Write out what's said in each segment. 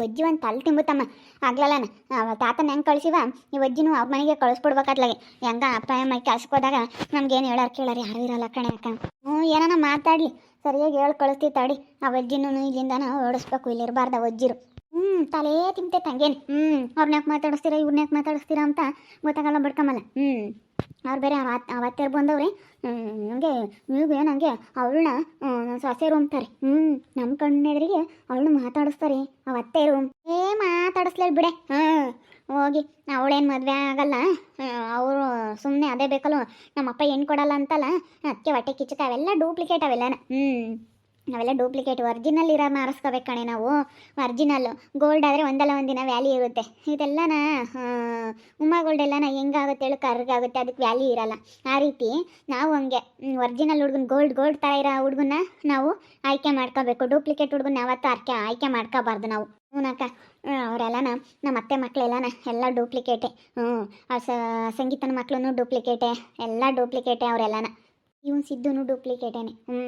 ವಜ್ಜಿ ಒಂದು ತಲೆ ತಿಂಬುತ್ತಮ್ಮ ಆಗ್ಲಲ್ಲನ? ತಾತನ ಹೆಂಗೆ ಕಳಿಸಿವ? ಈ ಒಜ್ಜಿನೂ ಅವ್ರ ಮನೆಗೆ ಕಳಿಸ್ಬಿಡ್ಬೇಕಾತ್ಲಾಗೆ ಹೆಂಗ ಅಪ್ಪ, ಅಮ್ಮ ಕೆಲ್ಸಕ್ಕೆ ಹೋದಾಗ ನಮ್ಗೇನು ಹೇಳಾರ ಕೇಳಾರ? ಯಾರು ಇರಲ್ಲ ಕಣೆ ಅಕ್ಕ. ಹ್ಞೂ, ಏನಾನ ಮಾತಾಡಲಿ. ಸರಿಯಾಗಿ ಹೇಳಿ ಕಳಿಸ್ತಿ ತಾಡಿ. ಆ ಒಜ್ಜಿನೂ ಇಲ್ಲಿಂದ ಓಡಿಸ್ಬೇಕು. ಇಲ್ಲಿ ಇರಬಾರ್ದ ವಜ್ಜಿರು. ಹ್ಞೂ ತಲೆ ತಿಂತೆ ತಂಗೇನು ಹ್ಞೂ ಅವ್ರನ್ನ ಯಾಕೆ ಮಾತಾಡಿಸ್ತೀರಾ ಇವ್ರನ್ನ ಯಾಕೆ ಮಾತಾಡಿಸ್ತೀರಾ ಅಂತ ಗೊತ್ತಾಗಲ್ಲ ಬಡ್ಕಮಲ್ಲ ಹ್ಞೂ ಅವ್ರು ಬೇರೆ ಅವತ್ತೇರು ಬಂದವ್ರಿ ನನಗೆ ನೀವು ನನಗೆ ಅವಳನ್ನ ಸೊಸೆರು ಅಂತಾರೆ ಹ್ಞೂ ನಮ್ಮ ಕಣ್ಣೆದ್ರಿಗೆ ಅವಳನ್ನ ಮಾತಾಡಿಸ್ತಾರೆ ಅವತ್ತೇರು ಏ ಮಾತಾಡಿಸ್ಲೇ ಬಿಡೆ. ಹಾಂ, ಹೋಗಿ, ಅವಳೇನು ಮದುವೆ ಆಗಲ್ಲ. ಅವರು ಸುಮ್ಮನೆ ಅದೇ ಬೇಕಲ್ಲ, ನಮ್ಮಪ್ಪ ಏನು ಕೊಡಲ್ಲ ಅಂತಲ್ಲ ಅದಕ್ಕೆ ಹೊಟ್ಟೆ ಕಿಚ್ಚಕ ಅವೆಲ್ಲ ಡೂಪ್ಲಿಕೇಟ್ ಅವೆಲ್ಲನ. ಹ್ಞೂ ಅವೆಲ್ಲ ಡೂಪ್ಲಿಕೇಟ್ ಒರ್ಜಿನಲ್ ಇರೋ ಮಾರಿಸ್ಕೋಬೇಕು ಕಣೆ ನಾವು. ಒರ್ಜಿನಲ್ಲು ಗೋಲ್ಡ್ ಆದರೆ ಒಂದಲ್ಲ ಒಂದಿನ ವ್ಯಾಲ್ಯೂ ಇರುತ್ತೆ. ಇದೆಲ್ಲನ ಉಮ್ಮ ಗೋಲ್ಡ್ ಎಲ್ಲನ ಹೆಂಗಾಗುತ್ತೆ ಹೇಳು, ಕರ್ಗಾಗುತ್ತೆ, ಅದಕ್ಕೆ ವ್ಯಾಲ್ಯೂ ಇರಲ್ಲ. ಆ ರೀತಿ ನಾವು ಹಂಗೆ ಒರ್ಜಿನಲ್ ಹುಡುಗನ ಗೋಲ್ಡ್ ಗೋಲ್ಡ್ ಥರ ಇರೋ ಹುಡ್ಗನ್ನ ನಾವು ಆಯ್ಕೆ ಮಾಡ್ಕೋಬೇಕು. ಡೂಪ್ಲಿಕೇಟ್ ಹುಡ್ಗನ್ನ ಯಾವತ್ತೂ ಆರ್ಕೆ, ಆಯ್ಕೆ ಮಾಡ್ಕೋಬಾರ್ದು ನಾವು. ಹ್ಞೂನಕ್ಕ ಅವರೆಲ್ಲನ, ನಮ್ಮ ಅತ್ತೆ ಮಕ್ಕಳೆಲ್ಲನ ಎಲ್ಲ ಡೂಪ್ಲಿಕೇಟೆ ಹ್ಞೂ ಆ ಸಂಗೀತನ ಮಕ್ಕಳು ಡೂಪ್ಲಿಕೇಟೆ ಎಲ್ಲ ಡೂಪ್ಲಿಕೇಟೆ ಅವರೆಲ್ಲನ. ಇವನು ಸಿದ್ದುನು ಡೂಪ್ಲಿಕೇಟೇನೆ ಹ್ಞೂ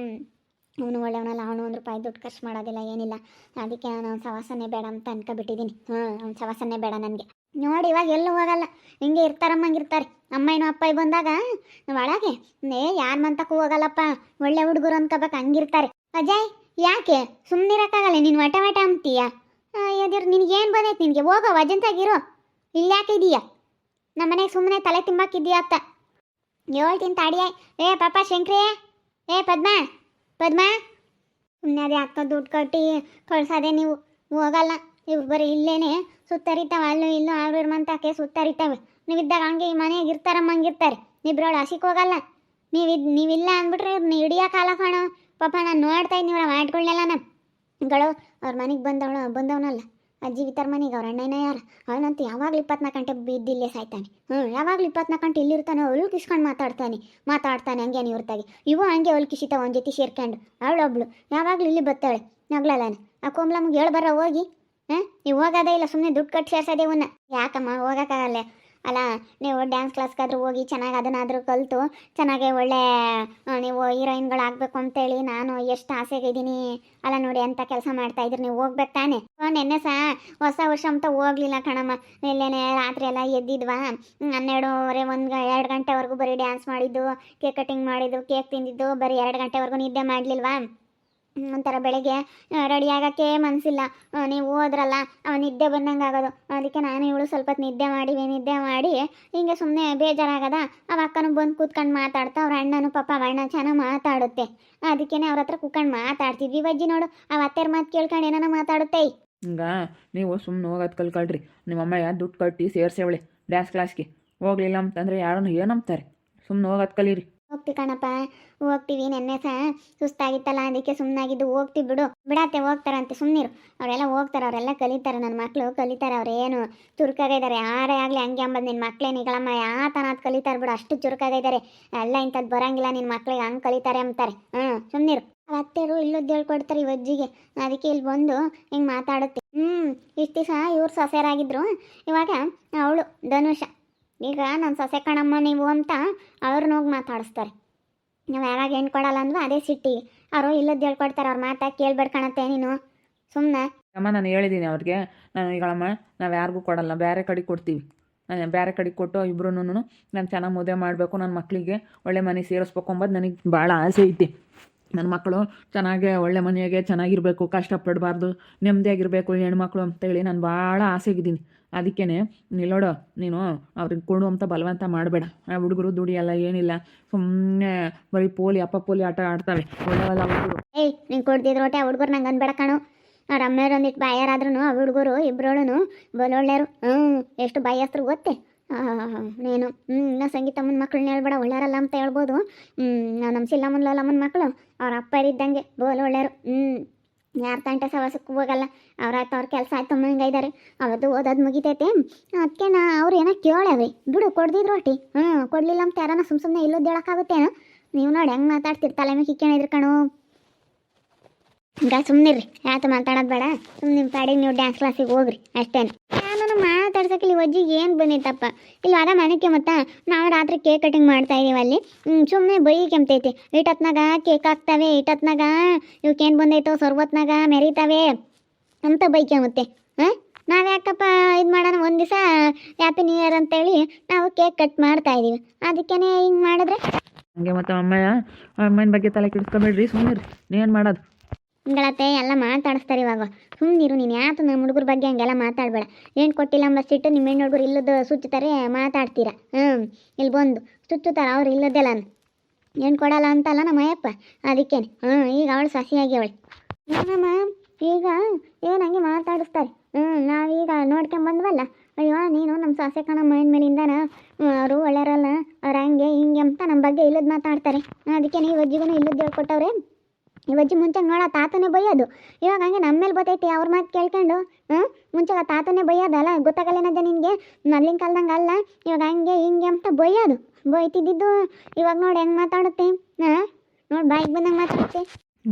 ಅವನು ಒಳ್ಳೆಯವನಲ್ಲ, ಅವನು ಒಂದು ರೂಪಾಯಿ ದುಡ್ಡು ಖರ್ಚು ಮಾಡೋದಿಲ್ಲ, ಏನಿಲ್ಲ. ಅದಕ್ಕೆ ನಾನು ಅವ್ನು ಸವಾಸನೇ ಬೇಡ ಅಂತ ಅನ್ಕೊಬಿಟ್ಟಿದ್ದೀನಿ ಹ್ಞೂ ಅವ್ನು ಸವಾಸನೇ ಬೇಡ ನನಗೆ. ನೋಡಿ, ಇವಾಗ ಎಲ್ಲೂ ಹೋಗಲ್ಲ. ಹಿಂಗೆ ಇರ್ತಾರಮ್ಮಂಗಿರ್ತಾರೆ. ಅಮ್ಮಯ್ಯನೋ ಅಪ್ಪಾಯಿ ಬಂದಾಗ ಒಳಗೆ ಏ ಯಾರ ಮಂತಕ್ಕೂ ಹೋಗಲ್ಲಪ್ಪ. ಒಳ್ಳೆ ಹುಡುಗರು ಅನ್ಕೋಬೇಕು, ಹಂಗಿರ್ತಾರೆ. ಅಜಯ್, ಯಾಕೆ? ಸುಮ್ಮನಿರಕ್ಕಾಗಲ್ಲ ನೀನು ವಟ ವಟ ಅಂತೀಯ ಎದಿರು ನಿನಗೇನು ಬಂದೈತೆ ನಿನಗೆ? ಹೋಗೋ, ವಜಂತಾಗಿರೋ. ಇಲ್ಲಿ ಯಾಕೆ ನಮ್ಮ ಮನೆಗೆ ಸುಮ್ಮನೆ ತಲೆ ತಿಂಬಾಕಿದ್ದೀಯ ಅತ್ತ. ಹೇಳ್ತೀನಿ ತಾಡಿಯ ಏ, ಪಾಪ ಶಂಕ್ರಿಯೇ. ಏ, ಪದ್ಮ. ಪದ್ಮ ಅದೇ ಅಕ್ಕ ದುಡ್ಡು ಕಟ್ಟಿ ಕಳ್ಸೋದೆ ನೀವು ಹೋಗಲ್ಲ. ಇವ್ರು ಬರೀ ಇಲ್ಲೇನೆ ಸುತ್ತರಿತಾವೆ, ಅಲ್ಲೂ ಇಲ್ಲೂ ಅವ್ರ ಮಂತಕ್ಕೆ ಸುತ್ತರಿತಾವೆ. ನೀವಿದ್ದಾಗ ಹಂಗೆ ಈ ಮನೆಯಾಗ ಇರ್ತಾರಮ್ಮಂಗಿರ್ತಾರೆ ಇಬ್ರೊಳು ಹಸಿಕ್ ಹೋಗಲ್ಲ. ನೀವಿದ್, ನೀವಿಲ್ಲ ಅಂದ್ಬಿಟ್ರೆ ಇವ್ರನ್ನ ಹಿಡಿಯೋಕ್ಕಾಲ ಕಾಣೋ. ಪಾಪ ನಾನು ನೋಡ್ತಾ ಇದ್ದೀನಿ, ಇವ್ರ ಮಾಡ್ಕೊಳ್ಳೆಲ್ಲ ನಾನು. ಗಳು, ಅವ್ರ ಮನೆಗೆ ಬಂದವಳು, ಬಂದವನಲ್ಲ. ಅಜ್ಜಿ ವಿತರ ಮನೆಗೆ, ಅವ್ರ ಅಣ್ಣನ ಯಾರು? ಅವನಂತೂ ಯಾವಾಗಲೂ ಇಪ್ಪತ್ನಾಲ್ಕು ಗಂಟೆ ಬಿದ್ದಿಲ್ಲೇ ಸಾಯ್ತಾನೆ. ಹ್ಞೂ ಯಾವಾಗಲೂ ಇಪ್ಪತ್ನಾಲ್ಕು ಗಂಟೆ ಇಲ್ಲಿರ್ತಾನೆ ಕಿಸ್ಕೊಂಡು ಮಾತಾಡ್ತಾನೆ. ಮಾತಾಡ್ತಾನೆ ಹಂಗೆ ಇವ್ರತಾಗಿ. ಇವು ಹಂಗೆ ಅವಳು ಕಿಶಿತ ಒಂದು ಜೊತೆ ಸೇರ್ಕೊಂಡು, ಅವಳೊಬ್ಳು. ಯಾವಾಗಲೂ ಇಲ್ಲಿ ಬತ್ತಾಳೆ ನಗ್ಲಲ್ಲ ಆ ಕೋಮ್ಲಮ್ಮಗೆ ಹೇಳಿ ಬರೋ ಹೋಗಿ, ಹಾಂ? ನೀವು ಹೋಗೋದೇ ಇಲ್ಲ ಸುಮ್ಮನೆ ದುಡ್ಡು ಕಟ್ಟಿ ಸೇರ್ಸೋದೇ ಇವನ್ನ. ಯಾಕಮ್ಮ, ಹೋಗೋಕ್ಕಾಗಲ್ಲ. ಅಲ್ಲ, ನೀವು ಡ್ಯಾನ್ಸ್ ಕ್ಲಾಸ್ಗಾದ್ರೂ ಹೋಗಿ ಚೆನ್ನಾಗಿ ಅದನ್ನಾದರೂ ಕಲಿತು, ಚೆನ್ನಾಗಿ ಒಳ್ಳೆ ನೀವು ಹೀರೋಯಿನ್ಗಳು ಆಗಬೇಕು ಅಂತೇಳಿ ನಾನು ಎಷ್ಟು ಆಸೆಗಿದ್ದೀನಿ ಅಲ್ಲ ನೋಡಿ ಅಂತ ಕೆಲಸ ಮಾಡ್ತಾ ಇದ್ರಿ, ನೀವು ಹೋಗ್ಬೇಕು ತಾನೆ. ನೆನ್ನೆ ಸಹ ಹೊಸ ವರ್ಷ ಅಂತ ಹೋಗ್ಲಿಲ್ಲ ಕಣಮ್ಮ. ಎಲ್ಲೇನೆ ರಾತ್ರಿ ಎಲ್ಲ ಎದ್ದಿದ್ವಾ? ಹನ್ನೆರಡೂವರೆ ಒಂದು ಎರಡು ಗಂಟೆವರೆಗೂ ಬರೀ ಡ್ಯಾನ್ಸ್ ಮಾಡಿದ್ದು ಕೇಕ್ ಕಟಿಂಗ್ ಮಾಡಿದ್ದು ಕೇಕ್ ತಿಂದಿದ್ದು, ಬರೀ ಎರಡು ಗಂಟೆವರೆಗೂ ನಿದ್ದೆ ಮಾಡಲಿಲ್ವಾ? ಒಂಥರ ಬೆಳಗ್ಗೆ ರೆಡಿ ಆಗೋಕ್ಕೆ ಮನಸ್ಸಿಲ್ಲ ನೀವು ಹೋದ್ರಲ್ಲ ನಿದ್ದೆ ಬಂದಂಗೆ ಆಗೋದು. ಅದಕ್ಕೆ ನಾನು ಇವಳು ಸ್ವಲ್ಪ ನಿದ್ದೆ ಮಾಡಿವಿ, ನಿದ್ದೆ ಮಾಡಿ ಹಿಂಗೆ ಸುಮ್ಮನೆ ಬೇಜಾರಾಗದ. ಅವ ಅಕ್ಕನೂ ಬಂದು ಕೂತ್ಕೊಂಡು ಮಾತಾಡ್ತಾ, ಅವ್ರ ಅಣ್ಣನೂ ಪಾಪ ಅಣ್ಣ ಚೆನ್ನಾಗಿ ಮಾತಾಡುತ್ತೆ. ಅದಕ್ಕೇ ಅವ್ರ ಹತ್ರ ಕೂತ್ಕೊಂಡು ಮಾತಾಡ್ತಿದ್ವಿ ಬಜ್ಜಿ ನೋಡು, ಅವ ಅತ್ತೆರ ಮಾತು ಕೇಳ್ಕೊಂಡು ಏನಾನ ಮಾತಾಡುತ್ತೆ? ಹಿಂಗ, ನೀವು ಸುಮ್ಮನೆ ಹೋಗೋದು ಕಲ್ಕೊಳ್ರಿ. ನಿಮ್ಮಮ್ಮ ಯಾ ದುಡ್ಡು ಕಟ್ಟಿ ಸೇರ್ಸೇವಳೆ ಡ್ಯಾನ್ಸ್ ಕ್ಲಾಸ್ಗೆ. ಹೋಗ್ಲಿಲ್ಲ ಅಂತಂದ್ರೆ ಯಾರನ್ನು ಏನಂತಾರೆ ಸುಮ್ಮನೆ ಹೋಗೋದು ಕಲೀರಿ. ಹೋಗ್ತಿ ಕಣಪ್ಪ, ಹೋಗ್ತೀವಿ. ನೆನ್ನೆ ಸಹ ಸುಸ್ತಾಗಿತ್ತಲ್ಲ, ಅದಕ್ಕೆ ಸುಮ್ಮನಾಗಿದ್ದು ಹೋಗ್ತಿ ಬಿಡು. ಬಿಡತ್ತೆ, ಹೋಗ್ತಾರಂತೆ ಸುಮ್ಮನಿರು ಅವರೆಲ್ಲ ಹೋಗ್ತಾರೆ, ಅವರೆಲ್ಲ ಕಲಿತಾರೆ ನನ್ನ ಮಕ್ಕಳು ಕಲಿತಾರೆ ಅವ್ರು ಏನು ಚುರುಕಾಗಿದ್ದಾರೆ ಯಾರೇ ಆಗಲಿ ಹಂಗೆ ಅಂಬದು ನಿನ್ನ ಮಕ್ಕಳೇ ನಿಗಳಮ್ಮ ಯಾತನ ಅದು ಕಲಿತಾರೆ ಬಿಡು, ಅಷ್ಟು ಚುರುಕಾಗಿದ್ದಾರೆ ಎಲ್ಲ ಇಂಥದ್ದು ಬರಂಗಿಲ್ಲ ನಿನ್ನ ಮಕ್ಳಿಗೆ ಹಂಗೆ ಕಲಿತಾರೆ ಅಂತಾರೆ ಹ್ಞೂ ಸುಮ್ಮನಿರು ಅತ್ತೆರು ಇಲ್ಲದ್ದು ಹೇಳ್ಕೊಡ್ತಾರೆ ಈ ಅಜ್ಜಿಗೆ. ಅದಕ್ಕೆ ಇಲ್ಲಿ ಬಂದು ಹಿಂಗೆ ಮಾತಾಡುತ್ತೆ. ಹ್ಞೂ, ಇಷ್ಟು ದಿವಸ ಇವ್ರು ಸೊಸೆರಾಗಿದ್ರು ಇವಾಗ ಅವಳು ಧನುಷ. ಈಗ ನನ್ನ ಸೊಸೆ ಕಣಮ್ಮ ನೀವು ಅಂತ ಅವ್ರನ್ನ ಹೋಗಿ ಮಾತಾಡಿಸ್ತಾರೆ. ನಾವು ಯಾವಾಗ ಏನು ಕೊಡಲ್ಲ ಅಂದ್ವಾ ಅದೇ ಸಿಟ್ಟಿ. ಅವರು ಇಲ್ಲದ್ದು ಹೇಳ್ಕೊಡ್ತಾರೆ ಅವ್ರ ಮಾತಾ ಕೇಳ್ಬೇಡ ಕಣತ್ತೆ ನೀನು. ಸುಮ್ಮನೆ ಅಮ್ಮ, ನಾನು ಹೇಳಿದ್ದೀನಿ ಅವ್ರಿಗೆ, ನಾನು ಈಗಳಮ್ಮ ನಾವು ಯಾರಿಗೂ ಕೊಡಲ್ಲ ಬೇರೆ ಕಡೆ ಕೊಡ್ತೀವಿ. ನಾನು ಬೇರೆ ಕಡೆ ಕೊಟ್ಟು ಇಬ್ರು ನಾನು ಚೆನ್ನಾಗಿ ಮದುವೆ ಮಾಡಬೇಕು ನನ್ನ ಮಕ್ಕಳಿಗೆ ಒಳ್ಳೆ ಮನೆ ಸೇರಿಸ್ಬೇಕು ಅಂಬೋದು ನನಗೆ ಭಾಳ ಆಸೆ ಐತಿ. ನನ್ನ ಮಕ್ಕಳು ಚೆನ್ನಾಗೆ ಒಳ್ಳೆ ಮನೆಯಾಗೆ ಚೆನ್ನಾಗಿರಬೇಕು, ಕಷ್ಟಪಡಬಾರ್ದು ನೆಮ್ಮದಿಯಾಗಿರಬೇಕು ಹೆಣ್ಮಕ್ಳು ಅಂತೇಳಿ ನಾನು ಭಾಳ ಆಸೆಗಿದ್ದೀನಿ. ಅದಕ್ಕೇ ನಿಲ್ಲೋಡು ನೀನು ಅವ್ರಿಗೆ ಕೊಡುವಂಥ ಬಲವಂತ ಮಾಡಬೇಡ. ಆ ಹುಡುಗರು ದುಡಿಯಲ್ಲ ಏನಿಲ್ಲ. ಸುಮ್ಮನೆ ಬರೀ ಪೋಲಿ, ಅಪ್ಪ ಪೋಲಿ ಆಟ ಆಡ್ತಾವೆ. ಒಳ್ಳೆವಲ್ಲ ಹುಡುಗರು. ಏಯ್, ನೀನು ಕೊಡ್ತಿದ್ರು ಒಟ್ಟೆ ಆ ಹುಡುಗರು ನಂಗೆ ಅನ್ಬೇಡ ಕಣು. ಅವ್ರ ಅಮ್ಮೆಯವ್ರು ಒಂದಿಟ್ಟು ಬಾಯಾರಾದ್ರೂ ಆ ಹುಡುಗರು ಇಬ್ಬರೋಳು ಬಲೊಳ್ಳೆಯರು ಹ್ಞೂ ಎಷ್ಟು ಬಾಯಸ್ತ್ರು ಗೊತ್ತೇ? ನೀನು. ಹ್ಞೂ ಇನ್ನು ಸಂಗೀತಮ್ಮನ ಮಕ್ಕಳನ್ನ ಹೇಳ್ಬೇಡ, ಒಳ್ಳೆಯರಲ್ಲ ಅಂತ ಹೇಳ್ಬೋದು. ಹ್ಞೂ ನಾವು ನಮ್ಮ ಸಿಲ್ಲಮ್ಮನ ಲಲ್ಲಮ್ಮನ ಮಕ್ಕಳು ಅವ್ರ ಅಪ್ಪ ಇದ್ದಂಗೆ ಬೋಲ್ ಒಳ್ಳೆಯರು ಹ್ಞೂ ಯಾರ ತಂಟ ಸವಾಸಕ್ಕೆ ಹೋಗಲ್ಲ. ಅವ್ರ ಆಯ್ತು, ಅವ್ರ ಕೆಲಸ ಆಯ್ತು ಇದ್ದಾರೆ ಅವತ್ತು ಓದೋದು ಮುಗಿತೈತೆ. ಅದಕ್ಕೆ ನಾ ಅವ್ರು ಏನೋ ಕೇಳ್ಯಾವ್ರಿ. ಬಿಡು, ಕೊಡ್ದಿದ್ರು ರೊಟ್ಟಿ ಹ್ಞೂ ಕೊಡಲಿಲ್ಲ ಅಂತ ಯಾರನ್ನ ಸುಮ್ಮ ಸುಮ್ಮನೆ ಇಲ್ಲೋದು ಹೇಳೋಕ್ಕಾಗುತ್ತೇನು? ನೀವು ನೋಡಿ ಹೆಂಗೆ ಮಾತಾಡ್ತೀರಿ, ತಲೆ ಮೇಲೆ ಕಿಕ್ಕೇಣಿದ್ರು ಕಣೋ. ಸುಮ್ಮನೆ ಸುಮ್ಮನಿರ್ರಿ ಯಾತು ಮಾತಾಡೋದು ಬೇಡ. ಸುಮ್ಮನೆ ನಿಮ್ಮ ಪಾಡಿಗೆ ನೀವು ಡ್ಯಾನ್ಸ್ ಕ್ಲಾಸಿಗೆ ಹೋಗ್ರಿ. ಅಷ್ಟೇನು. ನಾನು ಮಾತಾಡ್ಸಕ್ಕೆ ಇಲ್ಲಿ ಒಜ್ಜಿ ಏನು ಬಂದಿತ್ತಪ್ಪ ಇಲ್ಲಿ ಅದ ಮನೆಗೆ ಮತ್ತ ನಾವು ರಾತ್ರಿ ಕೇಕ್ ಕಟಿಂಗ್ ಮಾಡ್ತಾ ಇದೀವಿ ಅಲ್ಲಿ. ಸುಮ್ಮನೆ ಬೈ ಕೆಮ್ತೈತಿ. ಇಟತ್ನಾಗ ಕೇಕ್ ಹಾಕ್ತಾವೆ ಇಟತ್ನಾಗ ಇವಕ್ಕೇನು ಬಂದೈತೋ ಸರ್ವತ್ನಾಗ ಮೆರಿತಾವೆ ಅಂತ ಬೈ ಕೆಮ್ಮುತ್ತೆ ಹಾಂ? ನಾವು ಯಾಕಪ್ಪ ಇದು ಮಾಡೋಣ ಒಂದು ದಿವಸ ಹ್ಯಾಪಿ ನ್ಯೂ ಇಯರ್ ಅಂತೇಳಿ ನಾವು ಕೇಕ್ ಕಟ್ ಮಾಡ್ತಾ ಇದ್ದೀವಿ ಅದಕ್ಕೇನೆ ಹಿಂಗೆ ಮಾಡಿದ್ರೆ? ಹಂಗೆ ಮತ್ತೆ ಅಮ್ಮಯ್ಯ ಅಮ್ಮನ ಬಗ್ಗೆ ತಲೆ ಕೆಡಿಸ್ಕೊಬೇಡ್ರಿ ಸುಮ್ಮನೆ ನೀನು ಮಾಡೋದು? ಹಿಂಗಳತ್ತೆ ಎಲ್ಲ ಮಾತಾಡಿಸ್ತಾರೆ ಇವಾಗ. ಸುಮ್ಮನಿರು ನೀನು ಯಾತು ನಮ್ಮ ಹುಡುಗರ ಬಗ್ಗೆ ಹಂಗೆಲ್ಲ ಮಾತಾಡಬೇಡ. ಏನು ಕೊಟ್ಟಿಲ್ಲ ಸಿಟ್ಟು ನಿಮ್ಮ ಹೆಣ್ಣು ಹುಡುಗರು ಇಲ್ಲದ ಸುಚ್ಚುತ್ತಾರೆ, ಮಾತಾಡ್ತೀರಾ? ಹ್ಞೂ ಇಲ್ಲಿ ಬಂದು. ಸುಚ್ಚುತ್ತಾರೆ, ಅವ್ರು ಇಲ್ಲದೆಲ್ಲ ಏನು ಕೊಡಲ್ಲ ಅಂತಲ್ಲ ನಮ್ಮ ಅಯ್ಯಪ್ಪ. ಅದಕ್ಕೇನೆ. ಹ್ಞೂ ಈಗ ಅವಳು ಸಸಿಯಾಗಿ ಅವಳು. ಏನಮ್ಮ? ಈಗ ಏನು ಹಂಗೆ ಮಾತಾಡಿಸ್ತಾರೆ? ಹ್ಞೂ ನಾವೀಗ ನೋಡ್ಕೊಂಬಂದ್ವಲ್ಲ ಅಯ್ಯೋ, ನೀನು ನಮ್ಮ ಸಾಸೆ ಕಣ ಮೈನ್ ಮೇಲಿಂದನ ಅವರು ಒಳ್ಳೆಯರಲ್ಲ. ಅವ್ರು ಹಂಗೆ ಹಿಂಗೆ ಅಂತ ನಮ್ಮ ಬಗ್ಗೆ ಇಲ್ಲದ ಮಾತಾಡ್ತಾರೆ. ಅದಕ್ಕೆ ನೀವು ಅಜ್ಜಿಗೂ ಇಲ್ಲದ್ದು ಹೇಳ್ಕೊಟ್ಟವ್ರೆ? ಇವಜ್ಜಿ ಮುಂಚೆ ನೋಡ ತಾತನೇ ಬೈಯೋದು. ಇವಾಗ ಹಂಗೆ ನಮ್ಮ ಮೇಲೆ ಬರ್ತೈತಿ ಅವ್ರ ಮಾತು ಕೇಳ್ಕೊಂಡು ಹ್ಞೂ ಮುಂಚೆ ಆ ತಾತನೇ ಬೈಯೋದಲ್ಲ ಗೊತ್ತಾಗಲ್ಲೇನದ ನಿನಗೆ? ಮೊದ್ಲಿನ ಕಾಲ್ದಂಗೆ ಅಲ್ಲ ಇವಾಗ ಹಂಗೆ ಹಿಂಗೆ ಅಂತ ಬೈಯೋದು. ಬೈತಿದ್ದಿದ್ದು ಇವಾಗ ನೋಡಿ ಹೆಂಗೆ ಮಾತಾಡುತ್ತೆ ಹಾಂ? ನೋಡಿ ಬಾಯಿಗೆ ಬಂದಂಗೆ ಮಾತಾಡುತ್ತೆ.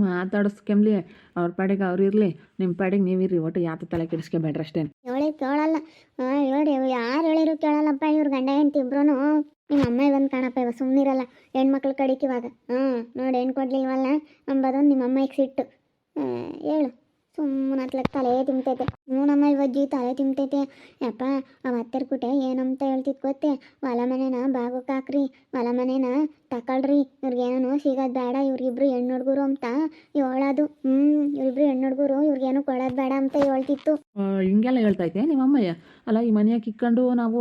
ಮಾತಾಡಿಸ್ಕೆಂಬ್ಲಿ ಅವ್ರ ಪಾಡಿಗೆ ಅವ್ರು ಇರಲಿ ನಿಮ್ಮ ಪಾಡಿಗೆ ನೀವಿರ್ರಿ ಒಟ್ಟು ಯಾತ ತಲೆ ಕೆಡಿಸ್ಕೊಬೇಡ್ರಿ ಅಷ್ಟೇ ಹೇಳಿ ಕೇಳಲ್ಲ. ಹಾಂ ಹೇಳಿ ಯಾರು ಹೇಳಿರು ಕೇಳಲ್ಲಪ್ಪ ಇವ್ರ ಗಂಡ ಹೆಂಡ್ತಿ ಇಬ್ರು ನಿಮ್ಮ ಅಮ್ಮ ಬಂದು ಕಾಣಪ್ಪ ಇವಾಗ ಸುಮ್ಮನಿರಲ್ಲ ಹೆಣ್ಮಕ್ಳು ಕಡಿಕಿವಾಗ. ಹ್ಞೂ ನೋಡಿ ಹೆಣ್ಣು ಕೊಡ್ಲಿಲ್ವಲ್ಲ ಅಂಬದೊಂದು ನಿಮ್ಮ ಅಮ್ಮ ಸಿಟ್ಟು. ಹೇಳು. ಸುಮ್ಮನೆ ತಲೆ ತಿಂತೈತೆ ಹ್ಞೂ ನಮ್ಮ ಇವಜ್ಜಿ ತಲೆ ತಿಂತೈತೆ ಯಪ್ಪ, ಅವ ಅತ್ತೆರ್ ಕುಟೆ ಏನಂತ ಹೇಳ್ತಿದ್ ಗೊತ್ತೆ? ಹೊಲ ಮನೇನ ಬಾಗುಕ್ ಹಾಕ್ರಿ, ಹೊಲ ಮನೇನ ತಕೊಳ್ರಿ. ಇವ್ರಿಗೇನು ಸಿಗೋದು ಬೇಡ, ಇವ್ರಿಬ್ರು ಹೆಣ್ಣು ಹುಡುಗರು ಅಂತ ಹೇಳೋದು. ಹ್ಞೂ, ಇವ್ರಿಬ್ರು ಹೆಣ್ಣು ಹುಡುಗರು ಇವ್ರಿಗೇನು ಕೊಡೋದು ಬೇಡ ಅಂತ ಹೇಳ್ತಿತ್ತು. ಹಿಂಗೆಲ್ಲ ಹೇಳ್ತೈತೆ ನಿಮ್ಮ ಅಮ್ಮಯ್ಯ ಅಲ್ಲ, ಈ ಮನೆಯಾಗ ಕಿಕ್ಕಂಡು ನಾವು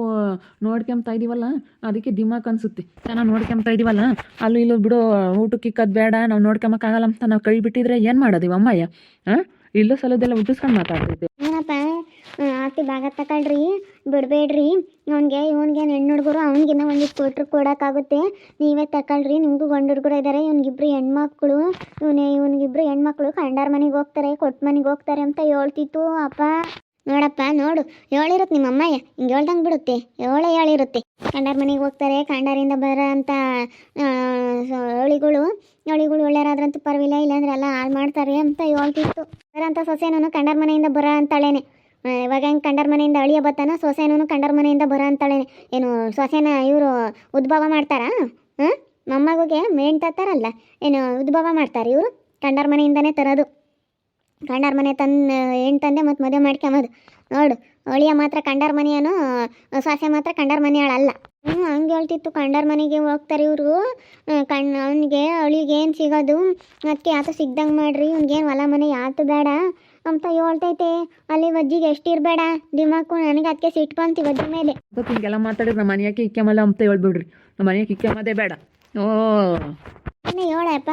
ನೋಡ್ಕೊಂತ ಇದೀವಲ್ಲ, ಅದಕ್ಕೆ ದಿಮಾಕ್ ಅನ್ಸುತ್ತೆ. ಚೆನ್ನಾಗಿ ನೋಡ್ಕೊಂತ ಇದೀವಲ್ಲ, ಅಲ್ಲೂ ಇಲ್ಲೂ ಬಿಡು, ಊಟಕ್ಕೆ ಕಿಕ್ಕದ್ ಬೇಡ, ನಾವು ನೋಡ್ಕೊಂಬಕ್ಕಾಗಲ್ಲ ಅಂತ ನಾವು ಕೈ ಬಿಟ್ಟಿದ್ರೆ ಏನು ಮಾಡೋದು ಅಮ್ಮಯ್ಯ ಹಾಂ ಇಲ್ಲೂ ಸಲದೆಲ್ಲ ಮುಟ್ಟಿಸ್ಕೊಂಡು ಮಾತಾಡ್ತೈತೆ ಏನಪ್ಪ? ಆತಿ ಭಾಗ ತಕೊಳ್ರಿ, ಬಿಡಬೇಡ್ರಿ. ಅವನಿಗೆ ಇವನಿಗೆ ಹೆಣ್ಣು ಹುಡುಗರು, ಅವನಿಗಿನ್ನ ಒಂದಿಷ್ಟು ಕೊಟ್ರು ಕೊಡೋಕ್ಕಾಗುತ್ತೆ. ನೀವೇ ತಕೊಳ್ರಿ, ನಿಮಗೂ ಗಂಡು ಹುಡುಗರು ಇದ್ದಾರೆ ಇವ್ನಿಗಿಬ್ರು ಹೆಣ್ಮಕ್ಳು. ಇವನೇ, ಇವನಿಗಿಬ್ರು ಹೆಣ್ಮಕ್ಳು, ಕಂಡಾರ ಮನೆಗೆ ಹೋಗ್ತಾರೆ ಕೊಟ್ಟ ಮನೆಗೆ ಹೋಗ್ತಾರೆ ಅಂತ ಹೇಳ್ತಿತ್ತು, ಅಪ್ಪ. ನೋಡಪ್ಪ, ನೋಡು. ಏಳಿರುತ್ತೆ ನಿಮ್ಮ ಅಮ್ಮಯ್ಯ. ಹಿಂಗೆ ಹೇಳ್ದಂಗೆ ಬಿಡುತ್ತೆ. ಏಳೇ ಹೇಳಿರುತ್ತೆ ಕಂಡಾರ ಮನೆಗೆ ಹೋಗ್ತಾರೆ, ಕಂಡಾರಿಂದ ಬರೋ ಅಂತ ಹೇಳಿಗಳು ಹೇಳಿಗಳು ಒಳ್ಳೆಯರಾದ್ರಂತೂ ಪರವಿಲ್ಲ ಇಲ್ಲಾಂದ್ರೆ ಎಲ್ಲ ಹಾಳು ಮಾಡ್ತಾರೆ ಅಂತ ಹೇಳ್ತಿತ್ತು. ಬರೋಂಥ ಸೊಸೆನೂ ಕಂಡಾರ ಮನೆಯಿಂದ ಬರೋ ಅಂತಾಳೇನೆ. ಇವಾಗ ಹೆಂಗೆ ಕಂಡಾರ ಮನೆಯಿಂದ ಅಳಿಯ ಬತ್ತಾನ ಸೊಸೆನೂ ಕಂಡರ ಮನೆಯಿಂದ ಬರೋ ಅಂತಾಳೇನೆ. ಏನು, ಸೊಸೆನ ಇವರು ಉದ್ಭವ ಮಾಡ್ತಾರಾ? ಹಾಂ? ಮೊಮ್ಮಗುಗೆ ಮೇಣ್ತಾರಲ್ಲ ಏನು, ಉದ್ಭವ ಮಾಡ್ತಾರೆ ಇವರು? ಕಂಡರ ಮನೆಯಿಂದನೇ ತರೋದು. ಕಂಡಾರ ಮನೆ ತಂದು ಹೆಣ್ಣು ತಂದೆ ಮತ್ತು ಮದುವೆ ಮಾಡ್ಕೊಂಬೋದು ನೋಡು ಅಳಿಯ ಮಾತ್ರ ಕಂಡಾರ ಮನೆಯನು ಸೊಸೆ ಮಾತ್ರ ಕಂಡಾರ ಮನೆಯಾಳಲ್ಲ ಹ್ಞೂ ಹಂಗೆ ಹೇಳ್ತಿತ್ತು ಕಂಡಾರ ಮನೆಗೆ ಹೋಗ್ತಾರೆ ಇವರು. ಕಣ್, ಅವನಿಗೆ, ಅವಳಿಗೆ ಏನು ಸಿಗೋದು? ಅದಕ್ಕೆ ಯಾತು ಸಿಗ್ದಂಗೆ ಮಾಡ್ರಿ ಇವ್ನಿಗೇನು ಹೊಲ ಮನೆ ಯಾತ ಬೇಡ? ಅಂತ ಹೇಳ್ತೈತೆ. ಅಲ್ಲಿ ವಜ್ಜಿಗೆ ಎಷ್ಟು ಇರಬೇಡ ದಿಮಾಕು ನನಗೆ ಅದಕ್ಕೆ ಸಿಟ್ಟು ಬಂತು ವಜ್ಜಿ ಮೇಲೆ. ಹಿಂಗೆಲ್ಲ ಮಾತಾಡಿದ್ರೆ ನಮ್ಮ ಮನೆಯಾಕೆ ಇಕ್ಕೆಮಲ್ಲ ಅಂತ ಹೇಳ್ಬಿಡ್ರಿ. ನಮ್ಮ ಮನೆಯಾಕೆ ಇಕ್ಕೆಮದೇ ಬೇಡ. ಹೇಳಪ್ಪ,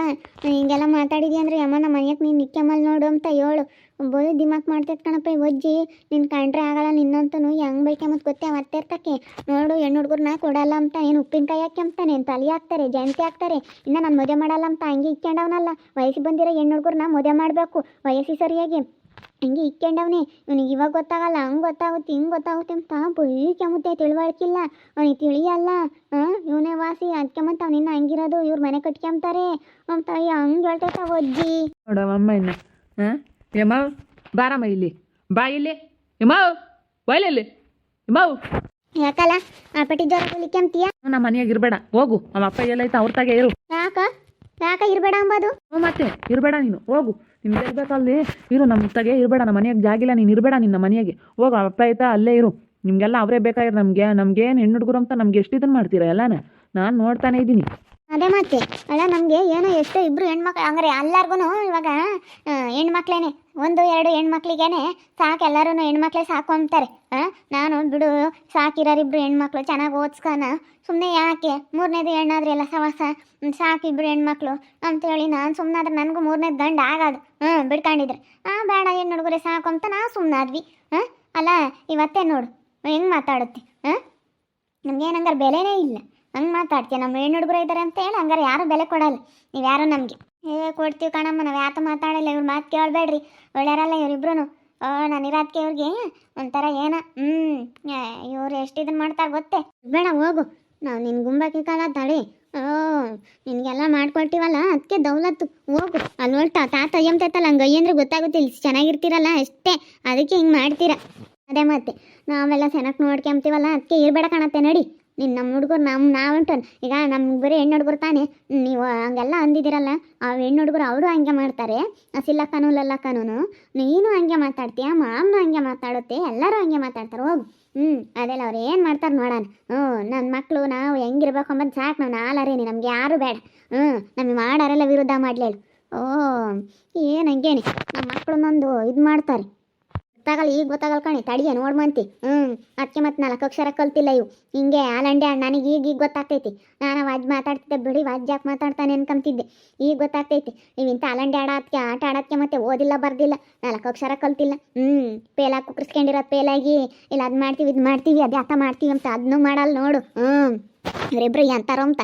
ಹಿಂಗೆಲ್ಲ ಮಾತಾಡಿದಿ ಅಂದ್ರೆ ಯಮ್ಮ, ನಮ್ಮ ಮನೆಯಕ್ಕೆ ನೀನು ನಿಕ್ಕೆಮಲ್ ನೋಡು ಅಂತ ಹೇಳು. ಬೋದು ದಿಮಾಕ್ ಮಾಡ್ತೈತೆ ಕಣಪ್ಪ ಈ ಒಜ್ಜಿ ನಿನ್ನ ಕಂಡ್ರೆ ಆಗಲ್ಲ, ನಿನ್ನಂತನು ಹೆಂಗ್ ಬೇಕೆಂಬುದು ಗೊತ್ತೇ ಮತ್ತೆ ಇರ್ತಕ್ಕೆ ನೋಡು, ಹೆಣ್ಣು ಹುಡುಗರ್ನ ಕೊಡಲ್ಲ ಅಂತ, ಏನು ಉಪ್ಪಿನಕಾಯಿ ನೀನ್ ತಲೆ ಹಾಕ್ತಾರೆ ಜಯಂತಿ ಹಾಕ್ತಾರೆ. ಇನ್ನ ನಾನು ಮದುವೆ ಮಾಡಲ್ಲ ಅಂತ, ಹಂಗೆ ಇಕ್ಕೊಂಡವನಲ್ಲ ವಯಸ್ಸಿಗೆ ಬಂದಿರೋ ಹೆಣ್ಣು ಹುಡುಗರ್ನ ಮದುವೆ ಮಾಡಬೇಕು ವಯಸ್ಸಿ ಸರಿಯಾಗಿ. ಹಿಂಗೆ ಇಕ್ಕೊಂಡವನೇ ಇವನಿಗೆ ಇವಾಗ ಗೊತ್ತಾಗಲ್ಲ ಹಂಗೆ ಗೊತ್ತಾಗುತ್ತೆ ಹಿಂಗೆ ಗೊತ್ತಾಗುತ್ತೆ ಅಂತ ಬೈ ಕೆಮ್ಮುತ್ತೆ ತಿಳುವಳಿಕಿಲ್ಲ. ಅವನಿಗೆ ತಿಳಿಯಲ್ಲ ಇವನೇ ವಾಸಿ ಅದಕ್ಕೆ ಅವನಿನ್ನ ಹಂಗಿರೋದು ಇವ್ರ ಮನೆ ಕಟ್ಕೊಂತಾರೆ ತಾಯಿ ಹಂಗೆ ಹೇಳ್ತೈತ ಒಜ್ಜಿ ನೋಡವ ಅಮ್ಮ ಇನ್ನ ಹಾಂ ಯಮ್ಮ ಬಾರಮ್ಮ ಇಲ್ಲಿ ಬಾ ಇಲ್ಲಿ ಯಮ್ಮ ಬೈಲಲ್ಲಿ ಯಮ್ಮ. ಯಾಕಲ್ಲ ಆ ಪಟ್ಟಿ ಜ್ವರ ನಮ್ಮ ಮನೆಯಾಗ ಇರಬೇಡ ಹೋಗು ನಮ್ಮ ಅಪ್ಪ ಎಲ್ಲೈತೆ ಅವ್ರ ತಾಗೆ ಇರು. ಯಾಕ ಯಾಕ ಇರ್ಬೇಡ ಅಂಬದು? ಹ್ಞೂ ಮತ್ತೆ ಇರಬೇಡ ನೀನು ಹೋಗು. ನಿಮ್ಗೆ ಇರಬೇಕಲ್ಲಿ ಇರು ನಮ್ಮ ತಗೆ ಇರಬೇಡ ನಮ್ಮ ಮನೆಯಾಗ ಜಾಗಿಲ್ಲ ನೀನು ಇರಬೇಡ ನಿನ್ನ ಮನೆಯಾಗೆ. ಹೋಗು, ಅಪ್ಪ ಆಯ್ತಾ ಅಲ್ಲೇ ಇರು. ನಿಮಗೆಲ್ಲ ಅವರೇ ಬೇಕಾಗಿರೋ ನಮಗೆ ನಮ್ಗೇನು ಹೆಣ್ಣು ಹುಡುಗರು ಅಂತ ನಮ್ಗೆ ಎಷ್ಟು ಇದನ್ನು ಮಾಡ್ತೀರಾ ಎಲ್ಲಾನ? ನಾನು ನೋಡ್ತಾನೆ ಇದ್ದೀನಿ. ಅದೇ ಮತ್ತೆ, ಅಲ್ಲ, ನಮಗೆ ಏನೋ ಎಷ್ಟು ಇಬ್ರು ಹೆಣ್ಮಕ್ಳು, ಹಂಗಾರೆ ಎಲ್ಲಾರ್ಗು ಇವಾಗ ಹೆಣ್ಮಕ್ಳೇನೆ, ಒಂದು, ಎರಡು ಹೆಣ್ಮಕ್ಳಿಗೇನೆ ಸಾಕು ಎಲ್ಲರೂ ಹೆಣ್ಮಕ್ಳೇ ಸಾಕು ಅಂತಾರೆ. ನಾನು ಬಿಡು, ಸಾಕಿರೋರಿಬ್ರು ಹೆಣ್ಮಕ್ಳು ಚೆನ್ನಾಗಿ ಓದ್ಸ್ಕೊನ. ಸುಮ್ಮನೆ ಯಾಕೆ? ಮೂರನೇದು ಹೆಣ್ಣಾದ್ರೆ ಎಲ್ಲ ಸವಾಸ. ಸಾಕಿಬ್ರು ಹೆಣ್ಮಕ್ಳು ಅಂತೇಳಿ ನಾನು ಸುಮ್ಮನಾದ್ರೆ ನನಗೂ ಮೂರನೇದು ಗಂಡ ಆಗೋದು. ಹ್ಞೂ ಬಿಡ್ಕೊಂಡಿದ್ರೆ. ಆ, ಬೇಡ, ಹೆಣ್ಣು ಹುಡುಗರೆ ಸಾಕು ಅಂತ ನಾವು ಸುಮ್ಮನಾದ್ವಿ ಹಾಂ ಅಲ್ಲ, ಇವತ್ತೇ ನೋಡು, ಹೆಂಗೆ ಮಾತಾಡುತ್ತೆ? ಹಾಂ ನಮ್ಗೇನು ಹಂಗಾರೆ ಬೆಲೆನೇ ಇಲ್ಲ. ಹಂಗೆ ಮಾತಾಡ್ತೀಯ? ನಮ್ಮ ಹೆಣ್ಣು ಹುಡುಗರು ಇದ್ದಾರೆ ಅಂತ ಹೇಳಿ ಹಂಗಾರೆ ಯಾರೂ ಬೆಲೆ ಕೊಡಲ್ಲ. ನೀವು ಯಾರು ನಮಗೆ. ಏ, ಕೊಡ್ತೀವಿ ಕಣಮ್ಮ, ನಾವು ಯಾತ ಮಾತಾಡಲ್ಲ, ಇವ್ರು ಮಾತು ಕೇಳಬೇಡ್ರಿ. ಒಳ್ಳೆಯರಲ್ಲ ಇವರಿಬ್ರು ನಾನು ಇರೋದಕ್ಕೆ ಇವ್ರಿಗೆ ಒಂಥರ ಏನ, ಹ್ಮ್ ಇವ್ರು ಎಷ್ಟು ಇದನ್ನ ಮಾಡ್ತಾರೆ ಗೊತ್ತೇ? ಬೇಡ, ಹೋಗು. ನಾವು ನಿನ್ನ ಗುಂಬಾಕಿ ಕಾಲ ತಡಿ ಓ, ನಿನಗೆಲ್ಲ ಮಾಡ್ಕೊಳ್ತೀವಲ್ಲ ಅದಕ್ಕೆ ದೌಲತ್ತು. ಹೋಗು. ಅಲ್ಲಿ ನೋಡ್ತಾ ತಾತ ಅಯ್ಯಂತೈತಲ್ಲ ಹಂಗೆ ಅಂದ್ರೆ ಗೊತ್ತಾಗುತ್ತೆ ಇಲ್ಲಿ ಚೆನ್ನಾಗಿರ್ತೀರಲ್ಲ ಅಷ್ಟೇ. ಅದಕ್ಕೆ ಹಿಂಗೆ ಮಾಡ್ತೀರ. ಅದೇ ಮತ್ತೆ, ನಾವೆಲ್ಲ ಚೆನ್ನಾಗಿ ನೋಡ್ಕೊಂತೀವಲ್ಲ ಅದಕ್ಕೆ ಇರ್ಬೇಡ ಕಾಣತ್ತೆ, ನಡಿ. ನಿನ್ನ ನಮ್ಮ ಹುಡುಗರು ನಮ್ಮ ನಾವು ನಾವಂಟು ಈಗ ನಮ್ಗೆ ಬರೀ ಹೆಣ್ಣು ಹುಡುಗರು ತಾನೆ. ನೀವು ಹಂಗೆಲ್ಲ ಅಂದಿದ್ದೀರಲ್ಲ, ಆ ಹೆಣ್ಣು ಹುಡುಗರು ಅವರು ಹಂಗೆ ಮಾಡ್ತಾರೆ. ಸಿಲ್ಲ ಕಾನೂನಲ್ಲ ಕಾನೂನು ನೀನು ಹಂಗೆ ಮಾತಾಡ್ತೀಯ, ಮಾಮನು ಹಂಗೆ ಮಾತಾಡುತ್ತೆ, ಎಲ್ಲರೂ ಹಂಗೆ ಮಾತಾಡ್ತಾರೆ, ಹೋಗು. ಹ್ಞೂ ಅದೆಲ್ಲ ಅವ್ರು ಏನು ಮಾಡ್ತಾರೆ ನೋಡೋಣ. ಹ್ಞೂ, ನನ್ನ ಮಕ್ಕಳು ನಾವು ಹೆಂಗಿರ್ಬೇಕು ಅಂಬದು ಸಾಕು ನಾವು ನಾಲರೇನಿ, ನಮ್ಗೆ ಯಾರು ಬೇಡ. ಹ್ಞೂ, ನಮಗೆ ಮಾಡಾರೆಲ್ಲ ವಿರುದ್ಧ ಮಾಡ್ಲೇಳು ಓ, ಏನು ಹಂಗೇನೆ. ನಮ್ಮ ಮಕ್ಕಳನ್ನೊಂದು ಇದು ಮಾಡ್ತಾರೆ. ಗೊತ್ತಾಗಲ್ಲ ಈಗ ಗೊತ್ತಾಗಲ್ಲ ಕಣಿ ತಡಿಯ ನೋಡ್ಮಂತಿ ಹ್ಞೂ ಅದಕ್ಕೆ ಮತ್ತೆ ನಾಲ್ಕು ಅಕ್ಷರ ಕಲ್ತಿಲ್ಲ ಇವು. ಹಿಂಗೆ ಆಲಂಡೆ ನನಗೆ ಈಗ ಈಗ ಗೊತ್ತಾಗ್ತೈತಿ. ನಾನು ವಾಜ್ ಮಾತಾಡ್ತಿದ್ದೆ ಬಿಡಿ ವಾಜ್ ಯಾಕೆ ಮಾತಾಡ್ತಾನೆ ಅನ್ಕಂತಿದ್ದೆ ಈಗ ಗೊತ್ತಾಗ್ತೈತಿ. ನೀವು ಇಂಥ ಆಲಂಡೆ ಆಡೋದಕ್ಕೆ ಆಟ ಆಡೋದಕ್ಕೆ ಮತ್ತೆ ಓದಿಲ್ಲ, ಬರ್ದಿಲ್ಲ. ನಾಲ್ಕು ಅಕ್ಷರ ಕಲ್ತಿಲ್ಲ. ಹ್ಞೂ ಪೇಲಾಗಿ ಕುಕ್ಕರ್ಸ್ಕೊಂಡಿರೋದು ಪೇಲಾಗಿ. ಇಲ್ಲ, ಅದು ಮಾಡ್ತೀವಿ, ಇದು ಮಾಡ್ತೀವಿ, ಅದು ಮಾಡ್ತೀವಿ ಅಂತ ಅದನ್ನೂ ಮಾಡಲ್ಲ ನೋಡು. ಹ್ಞೂ ಇವರಿಬ್ರು ಎಂತಾರೋ ಅಂತ.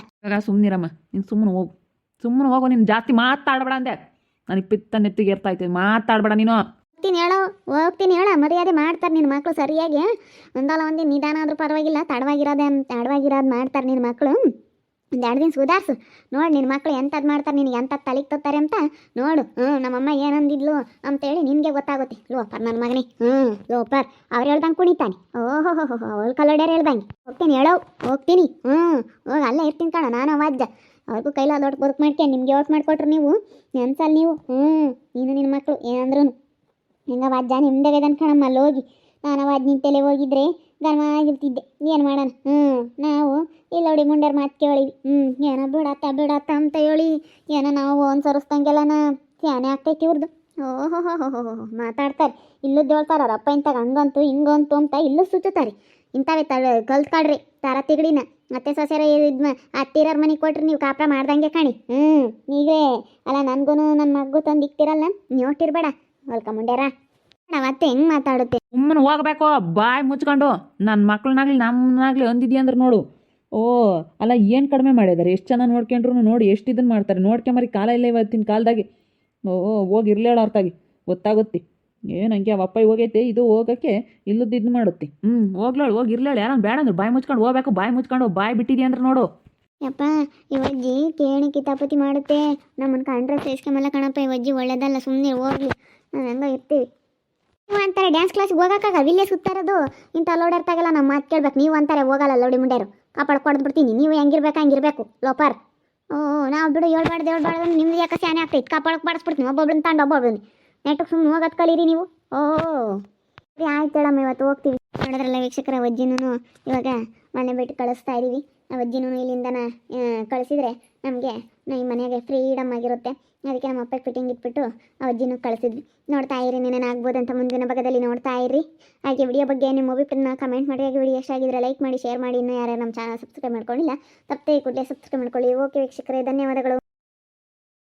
ಸುಮ್ಮನಿರಮ್ಮ ನೀನು ಸುಮ್ಮನೆ ಹೋಗು. ಸುಮ್ಮನೆ ಹೋಗು, ನೀನು ಜಾಸ್ತಿ ಮಾತಾಡಬೇಡ ಅಂದೆ. ನನಗೆ ಪಿತ್ತ ನೆತ್ತಿಗೆ ಇರ್ತೈತೆ ಮಾತಾಡಬೇಡ ನೀನು. ಹೋಗ್ತೀನಿ ಹೇಳೋ, ಹೋಗ್ತೀನಿ ಹೇಳ. ಮರ್ಯಾದೆ ಮಾಡ್ತಾರೆ ನಿನ್ನ ಮಕ್ಕಳು ಸರಿಯಾಗಿ. ಒಂದಲ್ಲ ಒಂದು ನಿಧಾನ ಆದರೂ ಪರವಾಗಿಲ್ಲ, ತಡವಾಗಿರೋದೆ ತಡವಾಗಿರೋದು ಮಾಡ್ತಾರೆ ನಿನ್ನ ಮಕ್ಕಳು ಒಂದು ಎರಡು ದಿನ ಸುಧಾರಿಸು. ನೋಡಿ ನಿನ್ನ ಮಕ್ಕಳು ಎಂಥದ್ದು ಮಾಡ್ತಾರೆ, ನಿನಗೆ ಎಂಥದ್ದು ತಲೆಗೆ ತೊತ್ತಾರೆ ಅಂತ ನೋಡು. ಹ್ಞೂ ನಮ್ಮಮ್ಮ ಏನಂದಿದ್ಲು ಅಂತೇಳಿ ನಿನಗೆ ಗೊತ್ತಾಗುತ್ತೆ. ಲೋಪರ್ ನನ್ನ ಮಗನೇ. ಹ್ಞೂ ಲೋಪರ್ ಅವ್ರು ಹೇಳ್ದಂಗೆ ಕುಣಿತಾನೆ. ಓಹೋ ಹೋ ಹೋ ಅವ್ಳು ಹೇಳ್ದಂಗೆ. ಹೋಗ್ತೀನಿ ಹೇಳೋ, ಹೋಗ್ತೀನಿ. ಹ್ಞೂ ಹೋಗಿ ಅಲ್ಲೇ ಇರ್ತೀನಿ ಕಣ, ನಾನು ಅವಾಜ್ಜ ಅವ್ರಿಗೂ ಕೈಲಾದ ದೊಡ್ಡ ಬದುಕು ಮಾಡ್ಕೊಂಡು ನಿಮಗೆ ಓಟ್ ಮಾಡಿಕೊಟ್ರು ನೀವು ನೆನ್ಸಲ್ಲ ನೀವು. ಹ್ಞೂ ನೀನು ನಿನ್ನ ಮಕ್ಕಳು ಏನಂದ್ರೂ ಹಿಂಗ ವಾಜ್ಜ ನಿಮ್ದಾಗದನ್ ಕಣಮ್ಮ, ಅಲ್ಲಿ ಹೋಗಿ. ನಾನು ವಾಜ್ ನಿಂತಲ್ಲೇ ಹೋಗಿದ್ರೆ ಗರ್ಮಾಗಿರ್ತಿದ್ದೆ ಏನು ಮಾಡೋಣ? ಹ್ಞೂ ನಾವು ಇಲ್ಲ ನೋಡಿ ಮುಂಡ್ಯಾರ ಮಾತು ಕೇಳಿವಿ. ಹ್ಞೂ ಏನೋ ಬಿಡತ್ತ ಬಿಡತ್ತ ಅಂತ ಹೇಳಿ. ಏನೋ ನಾವು ಅನ್ಸರಿಸ್ದಂಗೆಲ್ಲನ ಸ್ಯಾನೆ ಆಗ್ತೈತಿ ಇವ್ರದ್ದು ಓಹೋ ಹೋ ಹೋ ಹೋ ಮಾತಾಡ್ತಾರೆ. ಇಲ್ಲೂ ಹೇಳ್ತಾರ ಅಪ್ಪ ಇಂತಾಗ ಹಂಗಂತು, ಹಿಂಗಂತು ಅಂತ ಇಲ್ಲೂ ಸುತ್ತುತ್ತಾರೆ. ಇಂಥವೇ ತ ಕಲ್ತ್ಕಾಡ್ರಿ ತಾರ ತಿಗಡಿನ ಮತ್ತೆ ಸೊಸೆರ ಇದ್ಮ ಹತ್ತಿರರ ಮನೆಗೆ ಕೊಟ್ರಿ, ನೀವು ಕಾಪ್ರ ಮಾಡ್ದಂಗೆ ಕಾಣಿ. ಹ್ಞೂ ನೀವೇ. ಅಲ್ಲ ನನಗೂ ನನ್ನ ಮಗು ತಂದು ಇಕ್ತಿರಲ್ಲ ನೋಟಿರ್ಬೇಡ ಹೊಲ್ಕೊಂಬಂಡ್ಯಾರ ಮತ್ತೆ ಹೆಂಗ್ ಮಾತಾಡುತ್ತೆ? ಸುಮ್ಮನೆ ಹೋಗ್ಬೇಕು ಬಾಯಿ ಮುಚ್ಕೊಂಡು. ನನ್ನ ಮಕ್ಳನ್ನಾಗ್ಲಿ ನಮ್ಮನ್ನಾಗ್ಲಿ ಅಂದಿದ್ಯಾ ಅಂದ್ರೆ ನೋಡು. ಓ ಅಲ್ಲ ಏನು ಕಡಿಮೆ ಮಾಡಿದಾರೆ? ಎಷ್ಟು ಚೆನ್ನಾಗಿ ನೋಡ್ಕೊಂಡ್ರು ನೋಡಿ ಎಷ್ಟು ಇದನ್ ಮಾಡ್ತಾರೆ? ನೋಡ್ಕೊಂಬರಿ ಕಾಲ ಇಲ್ಲ ಇವತ್ತಿನ ಕಾಲದಾಗೆ. ಓ ಹೋಗಿ ಇರ್ಲೇಳ ಅರ್ಥಾಗಿ. ಗೊತ್ತಾಗುತ್ತೆ. ಏನು ಹಂಗೆ ಅವ ಅಪ್ಪ ಹೋಗೈತೆ ಇದು ಹೋಗಕ್ಕೆ ಇಲ್ಲದ್ದು ಇದು ಮಾಡುತ್ತೆ. ಹ್ಞೂ ಹೋಗ್ಲೇಳು ಹೋಗಿ ಇರ್ಲೇಳು ಯಾರು ಬೇಡ ಅಂದ್ರೆ ಬಾಯಿ ಮುಚ್ಕೊಂಡು ಹೋಗ್ಬೇಕು ಬಾಯಿ ಮುಚ್ಕೊಂಡು ಬಾಯಿ ಬಿಟ್ಟಿದ್ಯಾ ಅಂದ್ರೆ ನೋಡು. ಯಪ್ಪ ಇವಜ್ಜಿ ಕೇಣಿ ಕಿತಾಪತಿ ಮಾಡುತ್ತೆ. ನಮ್ಮನ್ನ ಕಂಡ್ರೆ ಸೇಸ್ಕೊಂಬಲ್ಲ ಕಣಪ್ಪ ಇವಜ್ಜಿ ಒಳ್ಳೇದಲ್ಲ ಸುಮ್ಮನೆ ಹೋಗ್ಲಿ. ನಾವು ಹೆಂಗ ಇರ್ತೀವಿ. ನೀವು ಅಂತಾರೆ ಡ್ಯಾನ್ಸ್ ಕ್ಲಾಸಿಗೆ ಹೋಗೋಕ್ಕಾಗಲ್ಲ ಇಲ್ಲೇ ಸುತ್ತಾರದು ಇಂಥ ಇರ್ತಾಗಲ್ಲ ನಮ್ಮ ಮಾತು ಕೇಳ್ಬೇಕು. ನೀವು ಅಂತಾರೆ ಹೋಗಲ್ಲ ಲೋಡಿ ಮುಂಡ್ಯಾರು. ಕಾಪಾಡ್ ಕೊಡ್ದು ಬಿಡ್ತೀನಿ. ನೀವು ಹೆಂಗಿರ್ಬೇಕು, ಹಂಗಿರ್ಬೇಕು. ಲೋಪರ್. ಓ, ನಾವು ಬಿಡು ಹೇಳ್ಬಾರ್ದು ಹೇಳ್ಬಾರ್ದು ನಿಮ್ದು ಯಾಕೆ ಸ್ಯಾನೆ ಆಗ್ತೈತೆ. ಕಾಪಾಡಕ್ಕೆ ಬಾಡಿಸ್ಬಿಡ್ತೀನಿ ಒಬ್ಬೊಬ್ರನ್ನ ತಾಂಡ ಒಬ್ಬೊಬ್ರನ್ನ. ನೆಟ್ಟಕ್ಕೆ ಸುಮ್ಮನೆ ಹೋಗೋದು ಕಲೀರಿ ನೀವು. ಓ ಆಯ್ತು ಹೇಳಮ್ಮ, ಇವತ್ತು ಹೋಗ್ತೀವಿ. ನೋಡಿದ್ರಲ್ಲ ವೀಕ್ಷಕರ ಅಜ್ಜಿನೂ ಇವಾಗ ಮನೆ ಬಿಟ್ಟು ಕಳಿಸ್ತಾ ಇದ್ದೀವಿ ಆ ಅಜ್ಜಿನೂ ಇಲ್ಲಿಂದನ ಕಳಿಸಿದ್ರೆ ನಮಗೆ ಈ ಮನೆಗೆ ಫ್ರೀಡಮ್ ಆಗಿರುತ್ತೆ. ಅದಕ್ಕೆ ನಮ್ಮ ಅಪ್ಪ ಫಿಟ್ಟಿಂಗ್ ಇಟ್ಬಿಟ್ಟು ಆ ಅಜ್ಜಿನೂ ಕಳಿಸಿದ್ವಿ. ನೋಡ್ತಾ ಇರಿ, ನೀನೇನು ಅಂತ ಮುಂದಿನ ಭಾಗದಲ್ಲಿ ನೋಡ್ತಾ ಇರಿ. ಹಾಗೆ ವಿಡಿಯೋ ಬಗ್ಗೆ ನಿಮ್ಮ ಅಭಿಪ್ರಾಯನ ಕಮೆಂಟ್ ಮಾಡಿ. ಹಾಗೆ ವಿಡಿಯೋ ಎಷ್ಟಾಗಿದ್ರೆ ಲೈಕ್ ಮಾಡಿ ಶೇರ್ ಮಾಡಿ. ಇನ್ನೂ ಯಾರು ನಮ್ಮ ಚಾನಲ್ ಸಬ್ಸ್ಕ್ರೈಬ್ ಮಾಡ್ಕೊಂಡಿಲ್ಲ, ತಪ್ಪದೆ ಕೂಡಲೇ ಸಬ್ಸ್ಕ್ರೈಬ್ ಮಾಡ್ಕೊಳ್ಳಿ. ಓಕೆ ವೀಕ್ಷಕರೇ, ಧನ್ಯವಾದಗಳು.